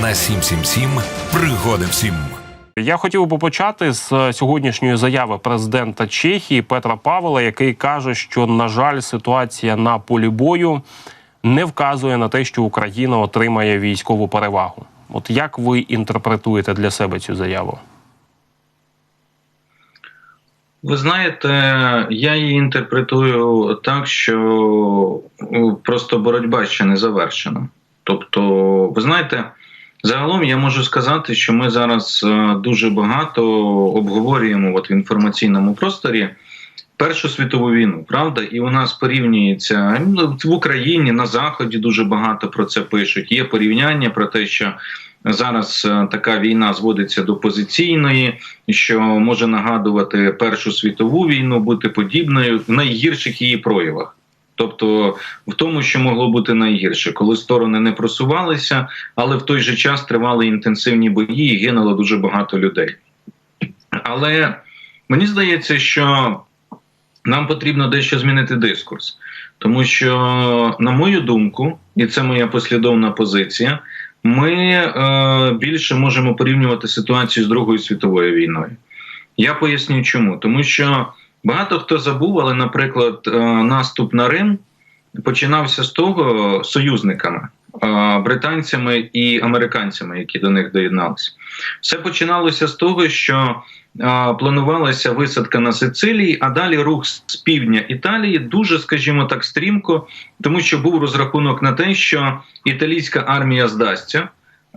на 777 пригоди всім. Я хотів би почати з сьогоднішньої заяви президента Чехії Петра Павла, який каже, що на жаль, ситуація на полі бою не вказує на те, що Україна отримає військову перевагу. От як ви інтерпретуєте для себе цю заяву? Ви знаєте, я її інтерпретую так, що е, просто боротьба ще не завершена. Тобто, ви знаєте, загалом я можу сказати, що ми зараз е, дуже багато обговорюємо от в інформаційному просторі Першу світову війну, правда, і у нас порівнюється в Україні на Заході дуже багато про це пишуть. Є порівняння про те, що зараз е, така війна зводиться до позиційної, що може нагадувати Першу світову війну, бути подібною в найгірших її проявах. Тобто в тому, що могло бути найгірше, коли сторони не просувалися, але в той же час тривали інтенсивні бої і гинуло дуже багато людей. Але мені здається, що нам потрібно дещо змінити дискурс, тому що, на мою думку, і це моя послідовна позиція, ми е, більше можемо порівнювати ситуацію з Другою світовою війною. Я поясню, чому тому, що багато хто забув, але, наприклад, е, наступ на Рим починався з того союзниками. Е, британцями і американцями, які до них доєдналися, все починалося з того, що планувалася висадка на Сицилії, а далі рух з півдня Італії дуже, скажімо так, стрімко, тому що був розрахунок на те, що італійська армія здасться.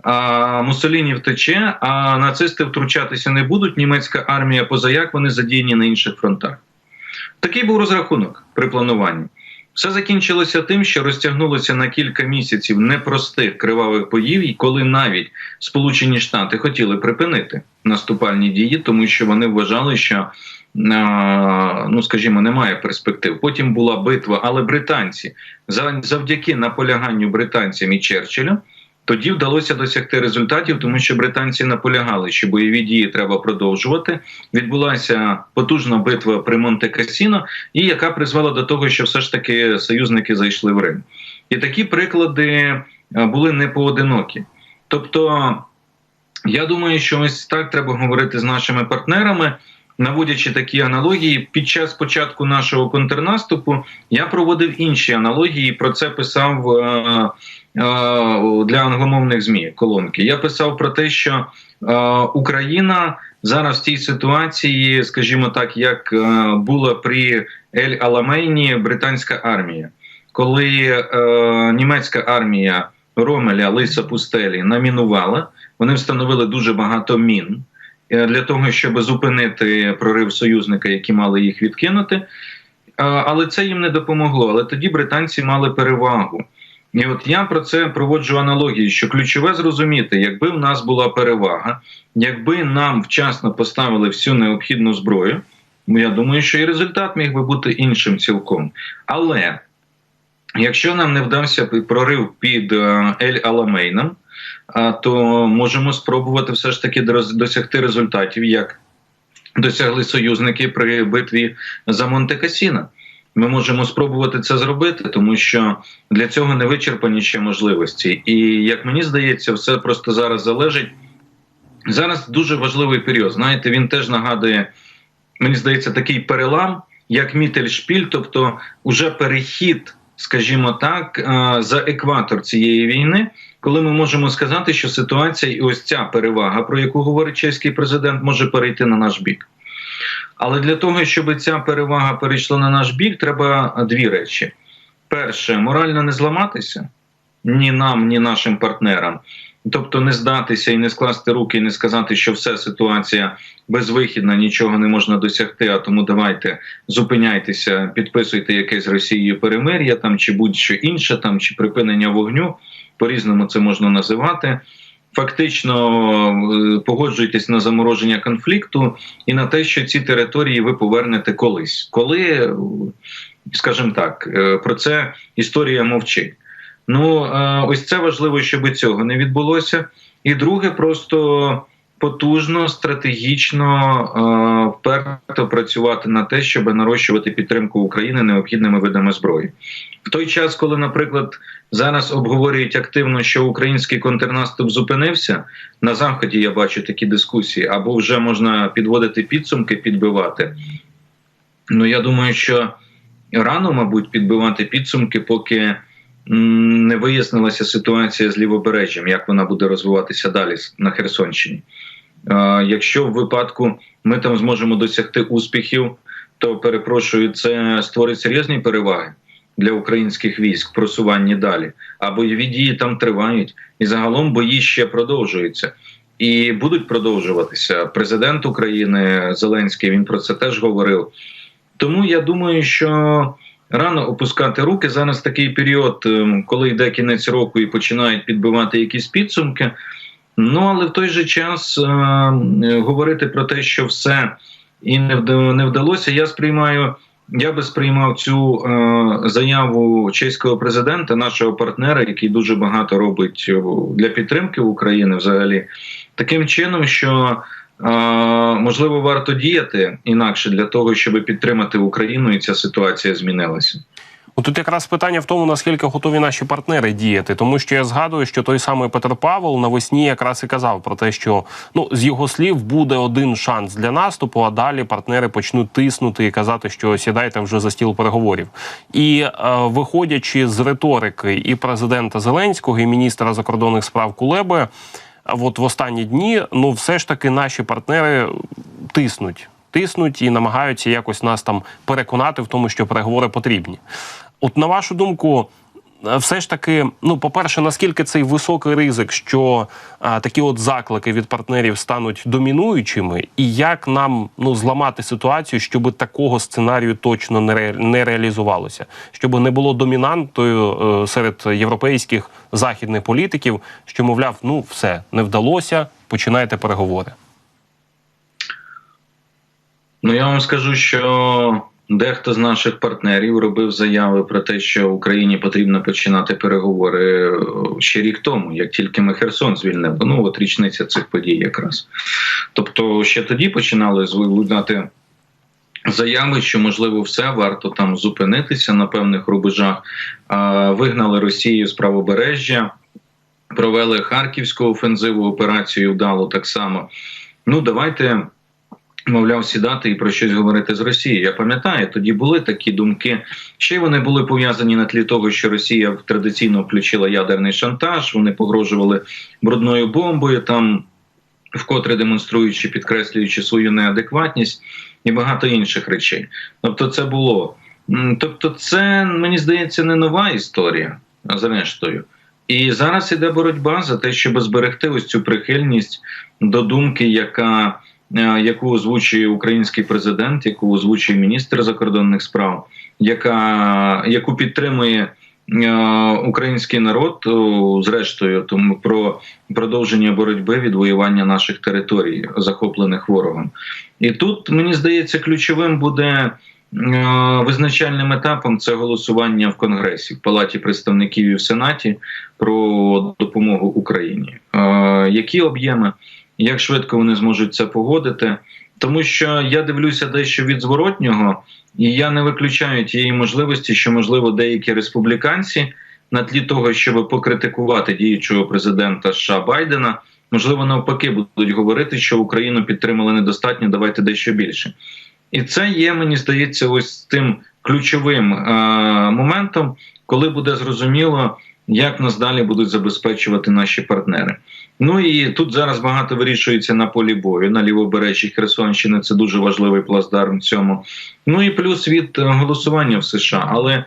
А Мусоліні втече, а нацисти втручатися не будуть. Німецька армія позаяк вони задіяні на інших фронтах. Такий був розрахунок при плануванні. Все закінчилося тим, що розтягнулося на кілька місяців непростих кривавих боїв, і коли навіть Сполучені Штати хотіли припинити наступальні дії, тому що вони вважали, що ну скажімо, немає перспектив. Потім була битва, але британці завдяки наполяганню британцям і Черчиллю тоді вдалося досягти результатів, тому що британці наполягали, що бойові дії треба продовжувати. Відбулася потужна битва при Монте Касіно, і яка призвела до того, що все ж таки союзники зайшли в Рим. І такі приклади е, були не поодинокі. Тобто, я думаю, що ось так треба говорити з нашими партнерами. Наводячи такі аналогії, під час початку нашого контрнаступу я проводив інші аналогії. Про це писав е, для англомовних змі колонки. Я писав про те, що е, Україна зараз в тій ситуації, скажімо так, як е, була при Ель Аламейні британська армія, коли е, німецька армія Ромеля Лиса Пустелі намінувала, вони встановили дуже багато мін. Е, для того, щоб зупинити прорив союзника, які мали їх відкинути. Але це їм не допомогло. Але тоді британці мали перевагу. І от я про це проводжу аналогії, що ключове зрозуміти, якби в нас була перевага, якби нам вчасно поставили всю необхідну зброю, я думаю, що і результат міг би бути іншим цілком. Але якщо нам не вдався прорив під е, Ель Аламейном, то можемо спробувати все ж таки досягти результатів, як досягли союзники при битві за Монте Касіна. Ми можемо спробувати це зробити, тому що для цього не вичерпані ще можливості. І як мені здається, все просто зараз залежить. Зараз дуже важливий період. Знаєте, він теж нагадує, мені здається, такий перелам, як Мітельшпіль, тобто уже перехід, скажімо так, за екватор цієї війни коли ми можемо сказати, що ситуація і ось ця перевага, про яку говорить чеський президент, може перейти на наш бік. Але для того, щоб ця перевага перейшла на наш бік, треба дві речі: перше, морально не зламатися ні нам, ні нашим партнерам. Тобто не здатися і не скласти руки, і не сказати, що все ситуація безвихідна, нічого не можна досягти. А тому давайте зупиняйтеся, підписуйте якесь з Росією перемир'я там чи будь-що інше, там чи припинення вогню по-різному це можна називати. Фактично погоджуєтесь погоджуйтесь на замороження конфлікту і на те, що ці території ви повернете колись, коли, скажімо так, е, про це історія мовчить. Ну е, ось це важливо, щоб цього не відбулося. І друге, просто потужно, стратегічно е, вперто працювати на те, щоб нарощувати підтримку України необхідними видами зброї. В той час, коли, наприклад, зараз обговорюють активно, що український контрнаступ зупинився, на заході я бачу такі дискусії, або вже можна підводити підсумки, підбивати. Ну я думаю, що рано, мабуть, підбивати підсумки, поки не вияснилася ситуація з лівобережжям, як вона буде розвиватися далі на Херсонщині. Якщо в випадку ми там зможемо досягти успіхів, то перепрошую, це створить серйозні переваги для українських військ просуванні далі. А бойові дії там тривають, і загалом бої ще продовжуються. І будуть продовжуватися. Президент України Зеленський він про це теж говорив. Тому я думаю, що рано опускати руки зараз такий період, ем, коли йде кінець року і починають підбивати якісь підсумки. Ну але в той же час е, говорити про те, що все і не не вдалося, я сприймаю. Я би сприймав цю е, заяву чеського президента, нашого партнера, який дуже багато робить для підтримки України, взагалі, таким чином, що е, можливо варто діяти інакше для того, щоб підтримати Україну, і ця ситуація змінилася. От Тут якраз питання в тому, наскільки готові наші партнери діяти, тому що я згадую, що той самий Петр Павел навесні якраз і казав про те, що ну з його слів буде один шанс для наступу, а далі партнери почнуть тиснути і казати, що сідайте вже за стіл переговорів. І е, виходячи з риторики і президента Зеленського, і міністра закордонних справ Кулеби, от в останні дні, ну все ж таки наші партнери тиснуть. Тиснуть і намагаються якось нас там переконати в тому, що переговори потрібні. От на вашу думку, е, все ж таки, ну, по-перше, наскільки цей високий ризик, що а, такі от заклики від партнерів стануть домінуючими, і як нам ну зламати ситуацію, щоб такого сценарію точно не, ре, не реалізувалося, щоб не було домінантою е, серед європейських західних політиків, що мовляв, ну все не вдалося, починайте переговори. Ну я вам скажу, що дехто з наших партнерів робив заяви про те, що Україні потрібно починати переговори е, ще рік тому, як тільки ми Херсон звільнили. Ну от річниця цих подій, якраз. Тобто, ще тоді починали звидати заяви, що можливо все варто там зупинитися на певних рубежах. Вигнали Росію з правобережжя, провели Харківську офензиву операцію вдало так само. Ну давайте мовляв, сідати і про щось говорити з Росією. Я пам'ятаю, тоді були такі думки. Ще вони були пов'язані на тлі того, що Росія традиційно включила ядерний шантаж. Вони погрожували брудною бомбою, там вкотре демонструючи, підкреслюючи свою неадекватність і багато інших речей. Тобто, це було. Тобто, це мені здається не нова історія, зрештою. І зараз іде боротьба за те, щоб зберегти ось цю прихильність до думки, яка яку озвучує український президент, яку озвучує міністр закордонних справ, яка яку підтримує е, український народ, зрештою, тому про продовження боротьби відвоювання наших територій, захоплених ворогом. І тут мені здається, ключовим буде. е, Визначальним етапом це голосування в Конгресі в Палаті представників і в Сенаті про допомогу Україні. Е, Які об'єми, як швидко вони зможуть це погодити? Тому що я дивлюся дещо від зворотнього, і я не виключаю тієї можливості, що можливо деякі республіканці на тлі того, щоб покритикувати діючого президента США Байдена, можливо, навпаки, будуть говорити, що Україну підтримали недостатньо, давайте дещо більше. І це є, мені здається, ось тим ключовим е- моментом, коли буде зрозуміло, як нас далі будуть забезпечувати наші партнери. Ну і тут зараз багато вирішується на полі бою на лівобережжі Херсонщини. Це дуже важливий плацдарм цьому. Ну і плюс від е, голосування в США. Але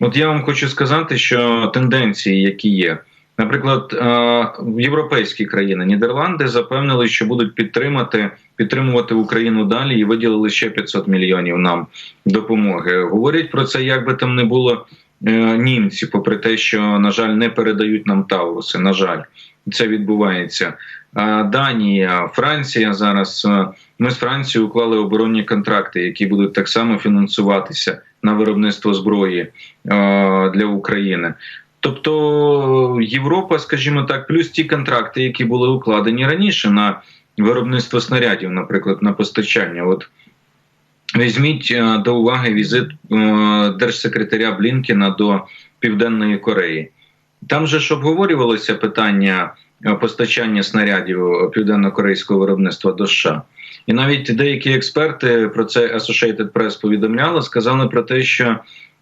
от я вам хочу сказати, що тенденції, які є. Наприклад, е, європейські країни Нідерланди запевнили, що будуть підтримати підтримувати Україну далі і виділили ще 500 мільйонів нам допомоги. Говорять про це, як би там не було е, німці, попри те, що на жаль не передають нам Тауруси. На жаль, це відбувається. Данія, Франція зараз. Ми з Францією уклали оборонні контракти, які будуть так само фінансуватися на виробництво зброї для України. Тобто Європа, скажімо так, плюс ті контракти, які були укладені раніше на виробництво снарядів, наприклад, на постачання. От візьміть до уваги візит держсекретаря Блінкіна до Південної Кореї. Там же ж обговорювалося питання е, постачання снарядів південно-корейського виробництва до США. І навіть деякі експерти про це Associated Press повідомляли, сказали про те, що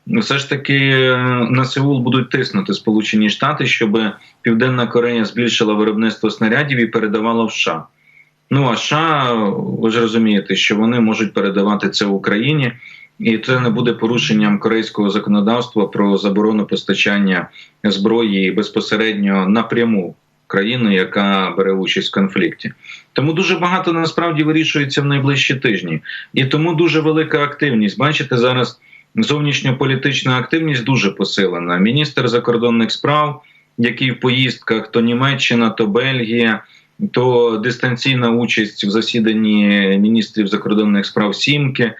все ж таки е, на Сеул будуть тиснути Сполучені Штати, щоб Південна Корея збільшила виробництво снарядів і передавала в США. Ну а США, ви ж розумієте, що вони можуть передавати це Україні, і це не буде порушенням корейського законодавства про заборону постачання зброї безпосередньо напряму країни, яка бере участь в конфлікті. Тому дуже багато насправді вирішується в найближчі тижні, і тому дуже велика активність. Бачите, зараз зовнішньополітична активність дуже посилена. Міністр закордонних справ, який в поїздках то Німеччина, то Бельгія. То дистанційна участь в засіданні міністрів закордонних справ Сімки,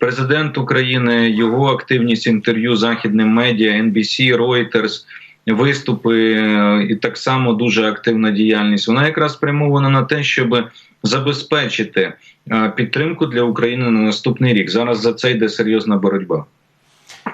президент України, його активність інтерв'ю західним медіа, NBC, Reuters, виступи е, і так само дуже активна діяльність. Вона якраз спрямована на те, щоб забезпечити е, підтримку для України на наступний рік. Зараз за це йде серйозна боротьба.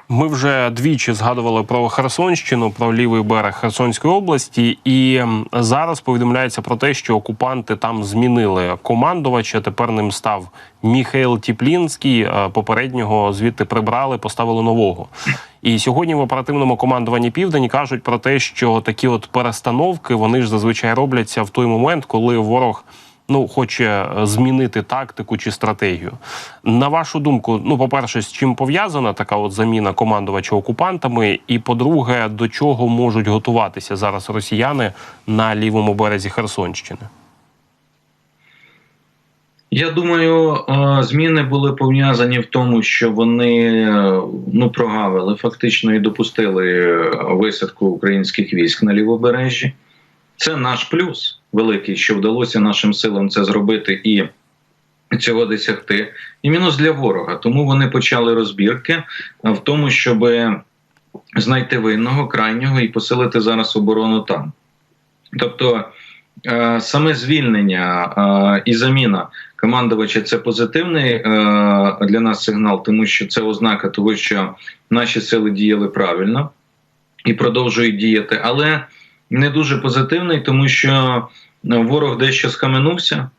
Ми вже двічі згадували про Херсонщину, про лівий берег Херсонської області, і зараз повідомляється про те, що окупанти там змінили командувача. Тепер ним став Міхайл Тіплінський. Е, Попереднього звідти прибрали, поставили нового. І сьогодні в оперативному командуванні Південь кажуть про те, що такі от перестановки вони ж зазвичай робляться в той момент, коли ворог ну хоче е, змінити тактику чи стратегію. На вашу думку, ну по-перше, з чим пов'язана така от заміна командувача окупантами, і по-друге, до чого можуть готуватися зараз росіяни на лівому березі Херсонщини? Я думаю, е, зміни були пов'язані в тому, що вони е, ну прогавили фактично і допустили висадку українських військ на лівобережжі. Це наш плюс великий, що вдалося нашим силам це зробити і цього досягти. І мінус для ворога. Тому вони почали розбірки в тому, щоб знайти винного крайнього і посилити зараз оборону там. Тобто е, саме звільнення е, і заміна командувача це позитивний е, для нас сигнал, тому що це ознака того, що наші сили діяли правильно і продовжують діяти. Але не дуже позитивний, тому що ворог дещо схаменувся,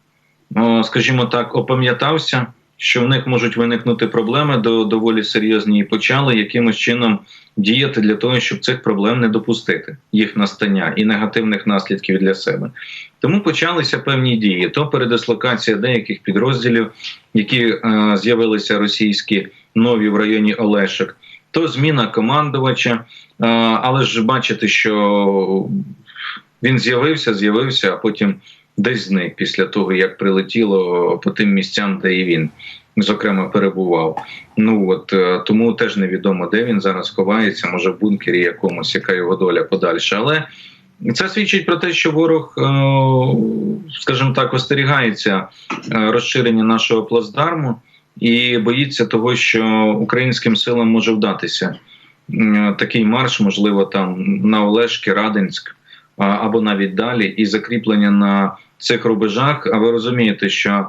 скажімо так, опам'ятався, що в них можуть виникнути проблеми до доволі серйозні, і почали якимось чином діяти для того, щоб цих проблем не допустити, їх настання і негативних наслідків для себе. Тому почалися певні дії: то передислокація деяких підрозділів, які е, з'явилися російські нові в районі Олешек то зміна командувача. Але ж бачите, що він з'явився, з'явився, а потім десь зник після того, як прилетіло по тим місцям, де і він. Зокрема, перебував. Ну от е, тому теж невідомо, де він зараз ховається, може в бункері якомусь, яка його доля подальше. Але це свідчить про те, що ворог, е, скажімо так, остерігається е, розширення нашого плацдарму і боїться того, що українським силам може вдатися такий марш, можливо, там на Олешки, Радинськ або навіть далі, і закріплення на цих рубежах. А ви розумієте, що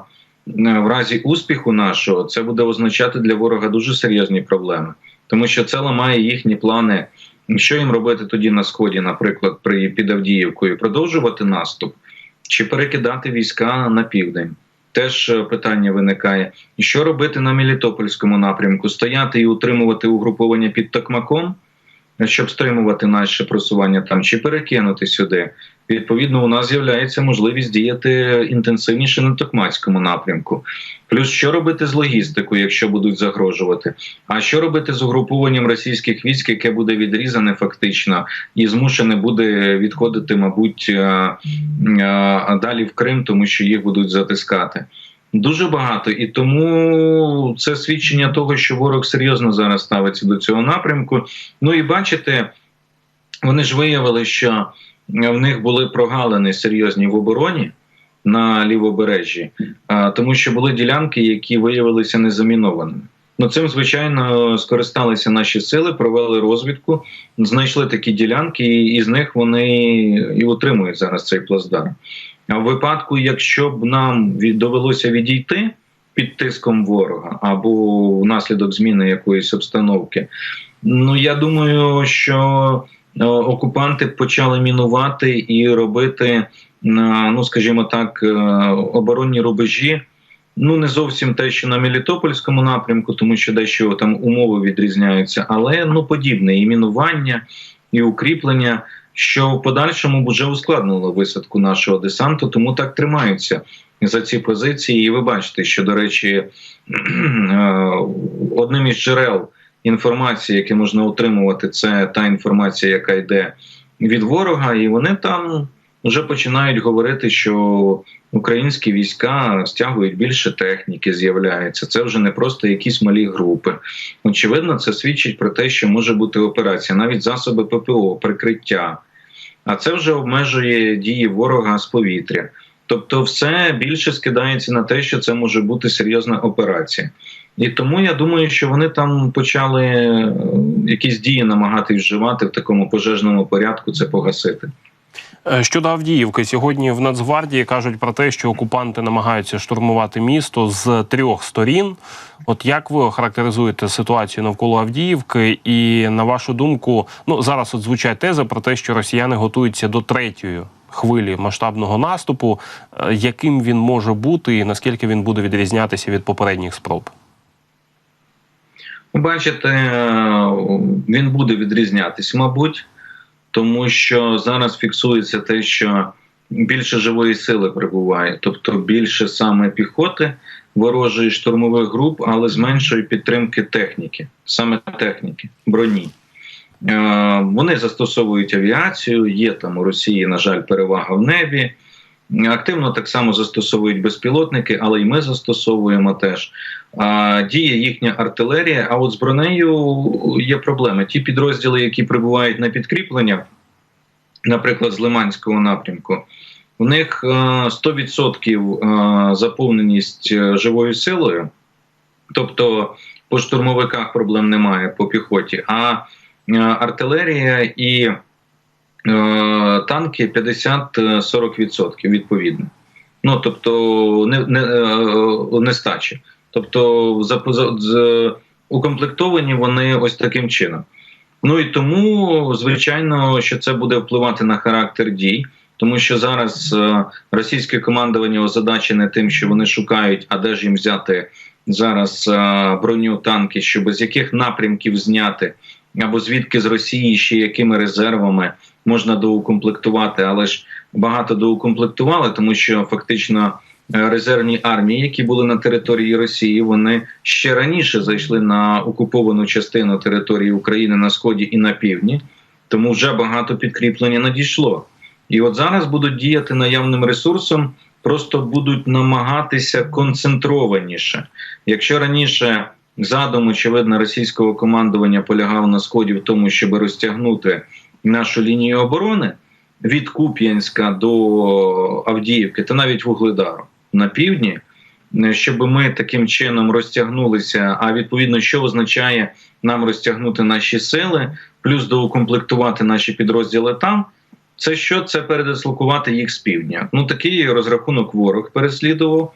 в разі успіху нашого це буде означати для ворога дуже серйозні проблеми, тому що це ламає їхні плани. Що їм робити тоді на сході, наприклад, при під Авдіївкою, продовжувати наступ чи перекидати війська на південь? Теж е, питання виникає. Що робити на Мелітопольському напрямку? Стояти і утримувати угруповання під Токмаком, щоб стримувати наше просування там, чи перекинути сюди. Відповідно, у нас з'являється можливість діяти інтенсивніше на Токмацькому напрямку. Плюс що робити з логістикою, якщо будуть загрожувати? А що робити з угрупованням російських військ, яке буде відрізане фактично і змушене буде відходити, мабуть, е, е, далі в Крим, тому що їх будуть затискати. Дуже багато і тому це свідчення того, що ворог серйозно зараз ставиться до цього напрямку. Ну і бачите, вони ж виявили, що в них були прогалини серйозні в обороні на лівобережжі, тому що були ділянки, які виявилися незамінованими. Ну, цим звичайно скористалися наші сили, провели розвідку, знайшли такі ділянки, і з них вони і утримують зараз цей плацдарм. В випадку, якщо б нам довелося відійти під тиском ворога або внаслідок зміни якоїсь обстановки, ну я думаю, що е, окупанти почали мінувати і робити, е, ну скажімо так, е, оборонні рубежі. Ну, не зовсім те, що на Мелітопольському напрямку, тому що дещо там умови відрізняються, але ну подібне і мінування, і укріплення, що в подальшому вже ускладнило висадку нашого десанту, тому так тримаються за ці позиції. І ви бачите, що до речі, е, одним із джерел інформації, яке можна отримувати, це та інформація, яка йде від ворога, і вони там вже починають говорити, що українські війська стягують більше техніки, з'являється. Це вже не просто якісь малі групи. Очевидно, це свідчить про те, що може бути операція, навіть засоби ППО, прикриття. А це вже обмежує дії ворога з повітря. Тобто, все більше скидається на те, що це може бути серйозна операція. І тому я думаю, що вони там почали е, якісь дії намагатись вживати в такому пожежному порядку, це погасити. Е, Щодо Авдіївки, сьогодні в Нацгвардії кажуть про те, що окупанти намагаються штурмувати місто з трьох сторін. От як ви охарактеризуєте ситуацію навколо Авдіївки? І на вашу думку, ну зараз от звучать тези про те, що росіяни готуються до третьої хвилі масштабного наступу. Е, Яким він може бути, і наскільки він буде відрізнятися від попередніх спроб? Бачите, е, він буде відрізнятись, мабуть, тому що зараз фіксується те, що більше живої сили прибуває, тобто більше саме піхоти ворожої штурмових груп, але з меншої підтримки техніки, саме техніки, броні. Е, Вони застосовують авіацію, є там у Росії, на жаль, перевага в небі. Активно так само застосовують безпілотники, але й ми застосовуємо теж. Діє їхня артилерія. А от з бронею є проблеми. Ті підрозділи, які прибувають на підкріплення, наприклад, з Лиманського напрямку, у них е, 100% е, заповненість е, живою силою, тобто по штурмовиках проблем немає по піхоті. А е, артилерія і е, танки 50-40% відповідно. Ну тобто не, не, е, нестачі. Тобто за, за, укомплектовані вони ось таким чином. Ну і тому, звичайно, що це буде впливати на характер дій, тому що зараз е, російське командування озадачене тим, що вони шукають, а де ж їм взяти зараз е, броню танки, щоб з яких напрямків зняти, або звідки з Росії ще якими резервами можна доукомплектувати, але ж багато доукомплектували, тому що фактично е, резервні армії, які були на території Росії, вони ще раніше зайшли на окуповану частину території України на сході і на півдні, тому вже багато підкріплення надійшло. І от зараз будуть діяти наявним ресурсом, просто будуть намагатися концентрованіше. Якщо раніше задум, очевидно, російського командування полягав на сході в тому, щоб розтягнути нашу лінію оборони від Куп'янська до Авдіївки та навіть Вугледару на півдні, е, щоб ми таким чином розтягнулися. А відповідно, що означає нам розтягнути наші сили, плюс доукомплектувати наші підрозділи там. Це що? Це передислокувати їх з півдня. Ну такий розрахунок ворог переслідував.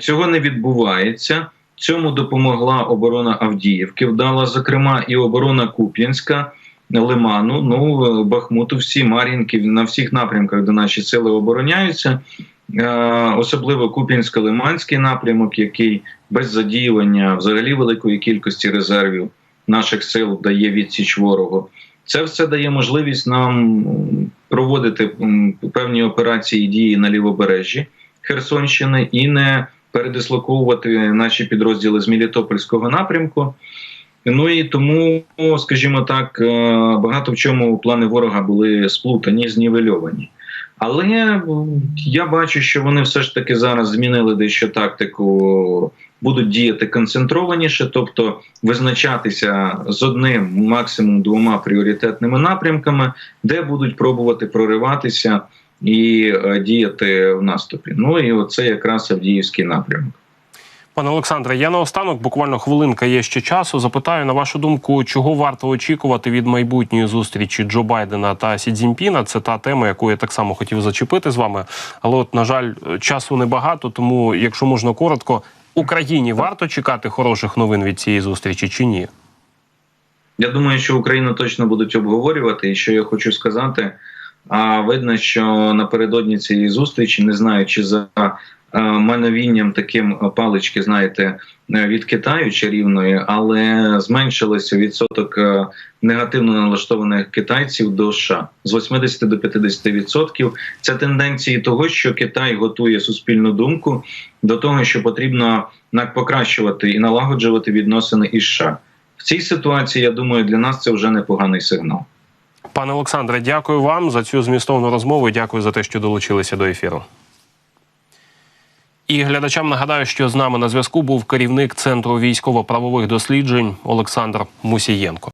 Цього не відбувається. Цьому допомогла оборона Авдіївки, вдала, зокрема, і оборона Куп'янська, Лиману, ну Бахмуту, всі Мар'їнки на всіх напрямках, де наші сили обороняються. Е, Особливо Куп'янсько-Лиманський напрямок, який без задіювання взагалі великої кількості резервів наших сил дає відсіч ворогу. Це все дає можливість нам проводити певні операції і дії на лівобережжі Херсонщини і не передислоковувати наші підрозділи з Мелітопольського напрямку. Ну і тому, скажімо так, е, багато в чому плани ворога були сплутані, знівельовані. Але я бачу, що вони все ж таки зараз змінили дещо тактику, будуть діяти концентрованіше, тобто визначатися з одним, максимум двома пріоритетними напрямками, де будуть пробувати прориватися і е, діяти в наступі. Ну і оце якраз Авдіївський напрямок. Пане Олександре, я наостанок, буквально хвилинка є ще часу. Запитаю на вашу думку, чого варто очікувати від майбутньої зустрічі Джо Байдена та Сі Цзіньпіна? Це та тема, яку я так само хотів зачепити з вами. Але, от, на жаль, часу небагато. Тому, якщо можна коротко, Україні варто чекати хороших новин від цієї зустрічі чи ні? Я думаю, що Україну точно будуть обговорювати. І що я хочу сказати, а видно, що напередодні цієї зустрічі, не знаю, чи за мановінням таким палички, знаєте, е, від Китаю чарівної, але зменшилося відсоток е, негативно налаштованих китайців до США з 80 до 50 відсотків. Це тенденції того, що Китай готує суспільну думку до того, що потрібно покращувати і налагоджувати відносини із США. В цій ситуації, я думаю, для нас це вже непоганий сигнал. Пане Олександре, дякую вам за цю змістовну розмову. Дякую за те, що долучилися до ефіру. І глядачам нагадаю, що з нами на зв'язку був керівник Центру військово-правових досліджень Олександр Мусієнко.